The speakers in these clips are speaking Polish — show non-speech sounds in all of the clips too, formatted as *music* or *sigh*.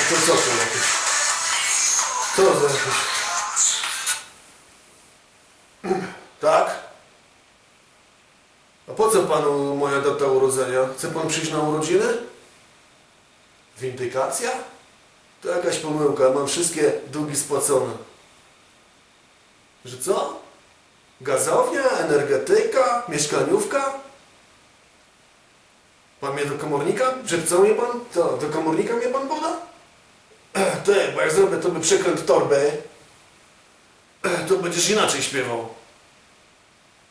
A to co to jakieś? Co za jakieś? Tak? A po co panu moja data urodzenia? Chce pan przyjść na urodziny? Windykacja? To jakaś pomyłka, mam wszystkie długi spłacone. Że co? Gazownia, energetyka, mieszkaniówka? Pan mnie do komornika? Że co mnie pan? To, do komornika mnie pan poda? Ty, bo jak zrobię tobie przekręt torby, to będziesz inaczej śpiewał.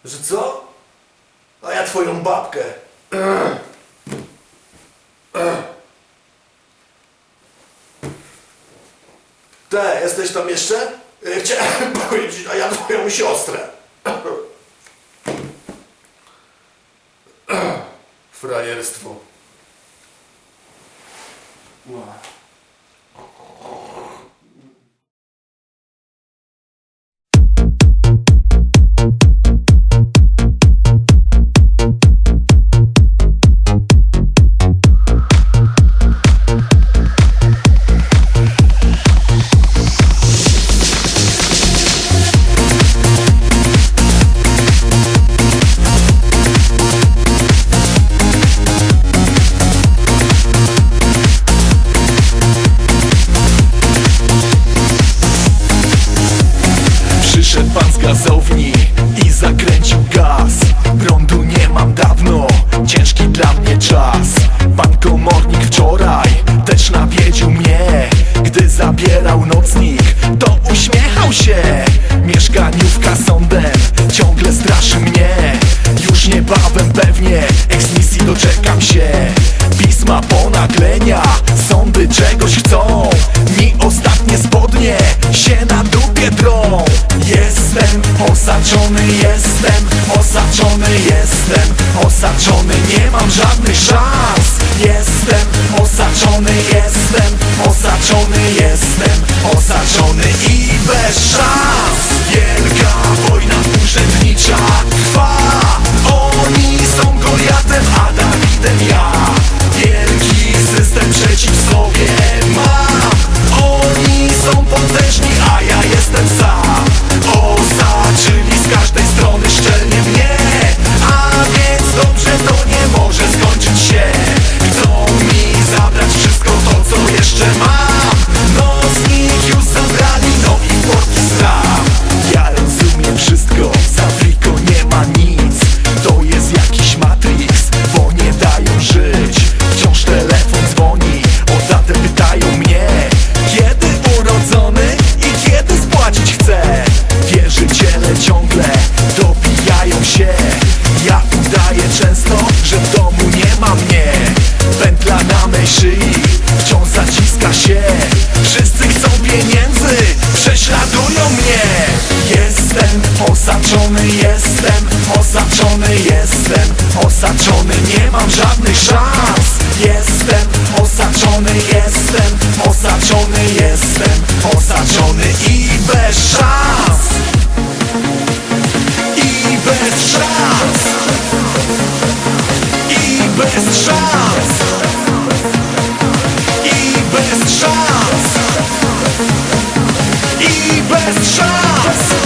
Że co? A ja twoją babkę. Te, jesteś tam jeszcze? Chciałem *coughs* powiedzieć, a ja twoją siostrę. Frajerstwo. Przyszedł yourself in osaczony, jestem osaczony, jestem osaczony Nie mam żadnych szans. Jestem osaczony, jestem osaczony, jestem osaczony i jestem osaczony, jestem osaczony Nie mam żadnych szans. Jestem osaczony, jestem osaczony, jestem osaczony i bez szans. I bez szans. I bez szans. I bez szans. I bez szans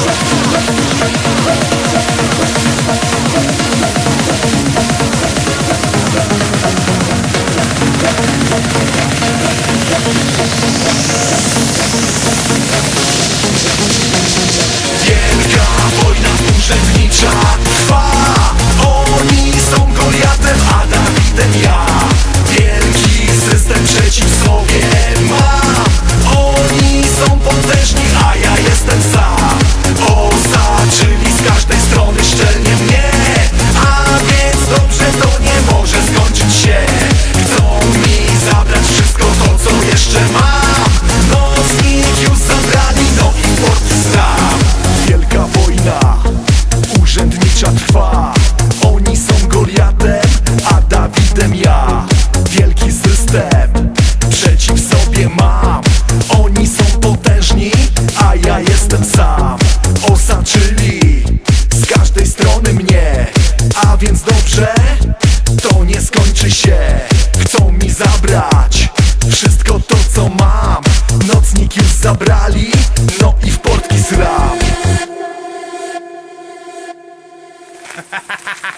Chcą mi zabrać Wszystko to co mam. Nocnik już zabrali No i w portki zram *laughs*